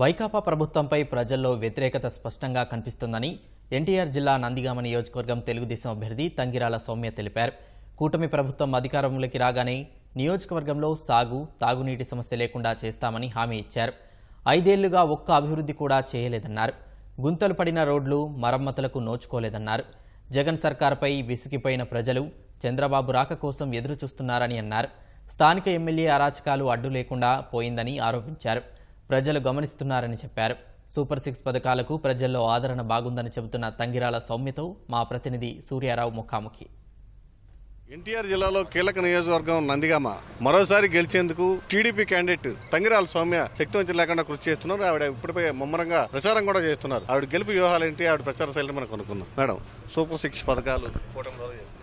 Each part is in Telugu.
వైకాపా ప్రభుత్వంపై ప్రజల్లో వ్యతిరేకత స్పష్టంగా కనిపిస్తుందని ఎన్టీఆర్ జిల్లా నందిగామ నియోజకవర్గం తెలుగుదేశం అభ్యర్థి తంగిరాల సౌమ్య తెలిపారు. కూటమి ప్రభుత్వం అధికారంలోకి రాగానే నియోజకవర్గంలో సాగు తాగునీటి సమస్య లేకుండా చేస్తామని హామీ ఇచ్చారు. ఐదేళ్ళుగా ఒక్క అభివృద్ధి కూడా చేయలేదన్నారు. గుంతలు పడిన రోడ్లు మరమ్మతులకు నోచుకోలేదన్నారు. జగన్ సర్కార్పై విసిగిపోయిన ప్రజలు చంద్రబాబు రాక కోసం ఎదురుచూస్తున్నారని అన్నారు. స్థానిక ఎమ్మెల్యే అరాచకాలు అడ్డు లేకుండా పోయిందని ఆరోపించారు. ప్రజలు గమనిస్తున్నారని చెప్పారు. సూపర్ సిక్స్ పథకాలకు ప్రజల్లో ఆదరణ బాగుందని చెబుతున్న తంగిరాల సౌమ్యతో మా ప్రతినిధి సూర్యారావు ముఖాముఖి. ఎన్టీఆర్ జిల్లాలో కీలక నియోజకవర్గం నందిగామ. మరోసారి గెలిచేందుకు టీడీపీ క్యాండిడేట్ తంగిరాల సౌమ్య శక్తివంచం లేకుండా కృషి చేస్తున్నారు. ఆవిడ ఇప్పటిపై ముమ్మరంగా ప్రచారం కూడా చేస్తున్నారు. ఆవిడ గెలుపు వ్యూహాలు ఏంటి ఆవిడ ప్రచార శైలిని మనం కనుక్కుందాం. మేడం సూపర్ సిక్స్ పథకాలు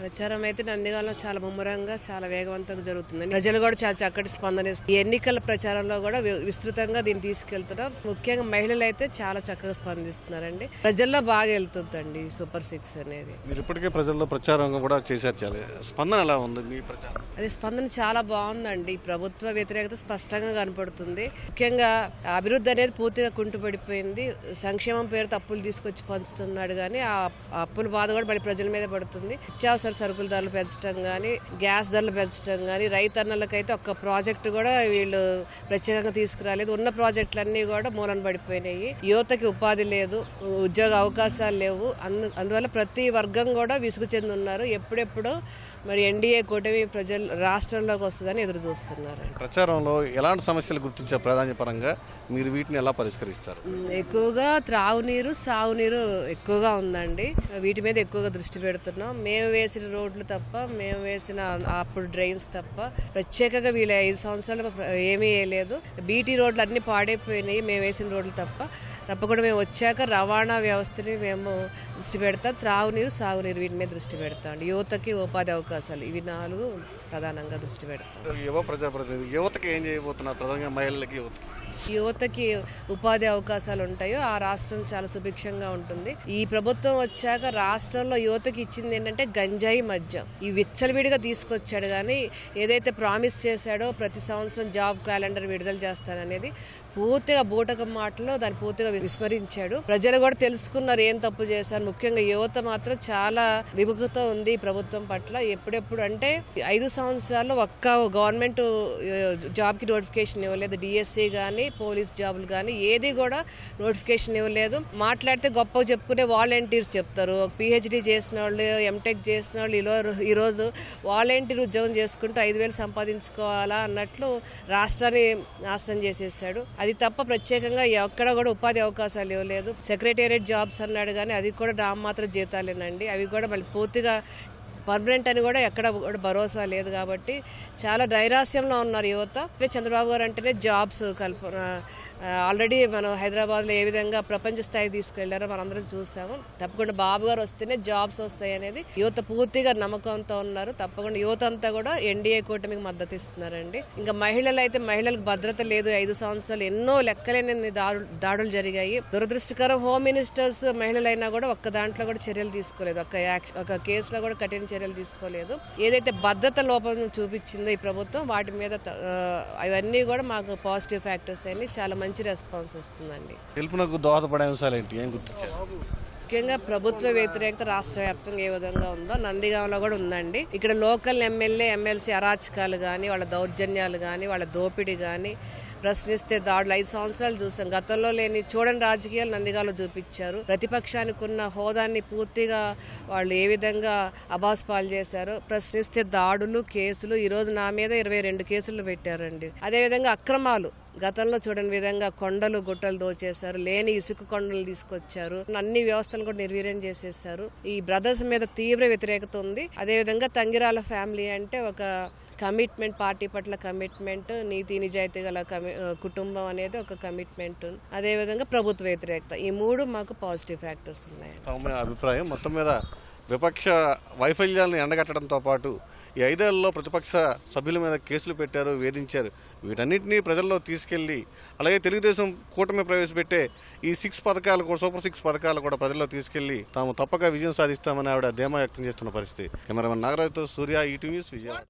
ప్రచారం అయితే నందిగాలం చాలా ముమ్మరంగా చాలా వేగవంతంగా జరుగుతుంది ప్రజలు కూడా చాలా చక్కటి స్పందన. ఈ ఎన్నికల ప్రచారంలో కూడా విస్తృతంగా దీన్ని తీసుకెళ్తున్నాం. ముఖ్యంగా మహిళలు అయితే చాలా చక్కగా స్పందిస్తున్నారండి. ప్రజల్లో బాగా వెళ్తుందండి సూపర్ సిక్స్ అనేది. మీరు ఇప్పటికే ప్రజల్లో ప్రచారం కూడా చేశారు చాలా. స్పందన ఎలా ఉంది మీ ప్రచారం? అది స్పందన చాలా బాగుందండి. ప్రభుత్వ వ్యతిరేకత స్పష్టంగా కనపడుతుంది. ముఖ్యంగా అభివృద్ధి అనేది పూర్తిగా కుంటుపడిపోయింది. సంక్షేమం పేరుతో అప్పులు తీసుకొచ్చి పంచుతున్నాడు కానీ ఆ అప్పుల బాధ కూడా మరి ప్రజల మీద పడుతుంది. నిత్యావసర సరుకుల ధరలు పెంచడం కానీ గ్యాస్ ధరలు పెంచడం కానీ రైతన్నలకైతే ఒక్క ప్రాజెక్టు కూడా వీళ్ళు ప్రత్యేకంగా తీసుకురాలేదు. ఉన్న ప్రాజెక్టులన్నీ కూడా మూలన పడిపోయినాయి. యువతకి ఉపాధి లేదు ఉద్యోగ అవకాశాలు లేవు. అందు అందువల్ల ప్రతి వర్గం కూడా విసుగు చెంది ఉన్నారు ఎప్పుడెప్పుడు మరి ఎన్డీఏ కూటమి ప్రజలు రాష్ట్రంలోకి వస్తుందని ఎదురు చూస్తున్నారు. ప్రచారంలో ఎలాంటి సమస్యలు గుర్తించే ప్రాధాన్య పరంగా మీరు వీటిని ఎలా పరిష్కరిస్తారు? ఎక్కువగా త్రాగునీరు సాగునీరు ఎక్కువగా ఉందండి. వీటి మీద ఎక్కువగా దృష్టి పెడుతున్నాం. మేము వేసిన రోడ్లు తప్ప మేము వేసిన అప్పుడు డ్రైన్స్ తప్ప ప్రత్యేకంగా వీళ్ళ ఐదు సంవత్సరాలు ఏమీ వేయలేదు. బీటీ రోడ్లు అన్ని పాడైపోయినాయి మేము వేసిన రోడ్లు తప్ప. తప్పకుండా మేము వచ్చాక రవాణా వ్యవస్థని మేము దృష్టి పెడతాం త్రాగునీరు సాగునీరు వీటి మీద దృష్టి పెడతాం యువతకి ఉపాధి అవకాశాలు ఇవి నాలుగు ప్రధానంగా దృష్టి పెడతాం. యువ ప్రజాప్రతినిధి యువతకి ఏం చేయబోతున్నారు ప్రధానంగా మహిళలకి యువతకి? యువతకి ఉపాధి అవకాశాలు ఉంటాయో ఆ రాష్ట్రం చాలా సుభిక్షంగా ఉంటుంది. ఈ ప్రభుత్వం వచ్చాక రాష్ట్రంలో యువతకి ఇచ్చింది ఏంటంటే గంజాయి మద్యం. ఈ విచ్చలవిడిగా తీసుకొచ్చాడు కానీ ఏదైతే ప్రామిస్ చేశాడో ప్రతి సంవత్సరం జాబ్ క్యాలెండర్ విడుదల చేస్తాననేది పూర్తిగా బూటకం మాటలో దాన్ని పూర్తిగా విస్మరించాడు. ప్రజలు కూడా తెలుసుకున్నారు ఏం తప్పు చేశారు. ముఖ్యంగా యువత మాత్రం చాలా విముఖత ఉంది ప్రభుత్వం పట్ల. ఎప్పుడెప్పుడు అంటే ఐదు సంవత్సరాల్లో ఒక్క గవర్నమెంట్ జాబ్కి నోటిఫికేషన్ ఇవ్వలేదు. డిఎస్సి కానీ పోలీస్ జాబులు కానీ ఏది కూడా నోటిఫికేషన్ ఇవ్వలేదు. మాట్లాడితే గొప్పగా చెప్పుకునే వాలంటీర్స్ చెప్తారు. పిహెచ్డీ చేసిన వాళ్ళు ఎంటెక్ చేసిన వాళ్ళు ఈలో ఈరోజు వాలంటీర్ ఉద్యోగం చేసుకుంటూ ఐదు వేలు సంపాదించుకోవాలా అన్నట్లు రాష్ట్రాన్ని నాశనం చేసేసాడు. అది తప్ప ప్రత్యేకంగా ఎక్కడ కూడా ఉపాధి అవకాశాలు ఇవ్వలేదు. సెక్రటేరియట్ జాబ్స్ అన్నాడు కానీ అది కూడా నామమాత్ర జీతాలేనండి. అవి కూడా మళ్ళీ పూర్తిగా పర్మనెంట్ అని కూడా ఎక్కడ కూడా భరోసా లేదు కాబట్టి చాలా నైరాస్యంలో ఉన్నారు యువత. అంటే చంద్రబాబు గారు అంటేనే జాబ్స్ కల్పన ఆల్రెడీ మనం హైదరాబాద్లో ఏ విధంగా ప్రపంచ స్థాయికి తీసుకెళ్ళారో మనందరం చూసాము. తప్పకుండా బాబు గారు వస్తేనే జాబ్స్ వస్తాయి అనేది యువత పూర్తిగా నమ్మకంతో ఉన్నారు. తప్పకుండా యువత అంతా కూడా ఎన్డీఏ కూటమికి మద్దతు ఇస్తున్నారండి. ఇంకా మహిళలు అయితే మహిళలకు భద్రత లేదు. ఐదు సంవత్సరాలు ఎన్నో లెక్కలేని దాడులు దాడులు జరిగాయి. దురదృష్టకరం హోమ్ మినిస్టర్స్ మహిళలైనా కూడా ఒక్క దాంట్లో కూడా చర్యలు తీసుకోలేదు. ఒక ఒక కేసులో కూడా కఠిన చర్యలు తీసుకోలేదు. ఏదైతే భద్రత లోపం చూపించిందో ఈ ప్రభుత్వం వాటి మీద అవన్నీ కూడా మాకు పాజిటివ్ ఫ్యాక్టర్స్ అని చాలా మంచి రెస్పాన్స్ వస్తుందండి. గెలుపునకు దోహదపడే అంశాలు ఏంటి? ఏం గుర్తించారు ముఖ్యంగా ప్రభుత్వ వ్యతిరేకత రాష్ట్ర వ్యాప్తంగా ఏ విధంగా ఉందో నందిగాంలో కూడా ఉందండి. ఇక్కడ లోకల్ ఎమ్మెల్యే ఎమ్మెల్సీ అరాచకాలు కానీ వాళ్ళ దౌర్జన్యాలు కానీ వాళ్ళ దోపిడీ కానీ ప్రశ్నిస్తే దాడులు ఐదు సంవత్సరాలు చూసాం. గతంలో లేని చూడని రాజకీయాలు నందిగాలో చూపించారు. ప్రతిపక్షానికి ఉన్న హోదాన్ని పూర్తిగా వాళ్ళు ఏ విధంగా అబాస్పాలు చేశారు ప్రశ్నిస్తే దాడులు కేసులు ఈరోజు నా మీద ఇరవై రెండు కేసులు పెట్టారండి. అదేవిధంగా అక్రమాలు. గతంలో చూడని విధంగా కొండలు గుట్టలు దోచేశారు. లేని ఇసుక కొండలు తీసుకొచ్చారు. అన్ని వ్యవస్థలు కూడా నిర్వీర్యం చేసేసారు. ఈ బ్రదర్స్ మీద తీవ్ర వ్యతిరేకత ఉంది. అదేవిధంగా తంగిరాల ఫ్యామిలీ అంటే ఒక కమిట్మెంట్ పార్టీ పట్ల కమిట్మెంట్ నీతి నిజాయితీ గల కమి- కుటుంబం అనేది ఒక కమిట్మెంట్. అదేవిధంగా ప్రభుత్వ వ్యతిరేకత. ఈ మూడు మాకు పాజిటివ్ ఫ్యాక్టర్స్ ఉన్నాయి అభిప్రాయం మొత్తం మీద విపక్ష వైఫల్యాలను ఎండగట్టడంతో పాటు ఈ ఐదేళ్ళలో ప్రతిపక్ష సభ్యుల మీద కేసులు పెట్టారు వేధించారు. వీటన్నిటినీ ప్రజల్లో తీసుకెళ్ళి అలాగే తెలుగుదేశం కూటమి ప్రవేశపెట్టే ఈ సిక్స్ పథకాలు కూడా సూపర్ సిక్స్ పథకాలు కూడా ప్రజల్లో తీసుకెళ్ళి తాము తప్పక విజయం సాధిస్తామని ఆవిడ ధీమా వ్యక్తం చేస్తున్న పరిస్థితి. కెమెరామెన్ నాగరాజుతో సూర్య ఈటీ న్యూస్ విజయవాడ.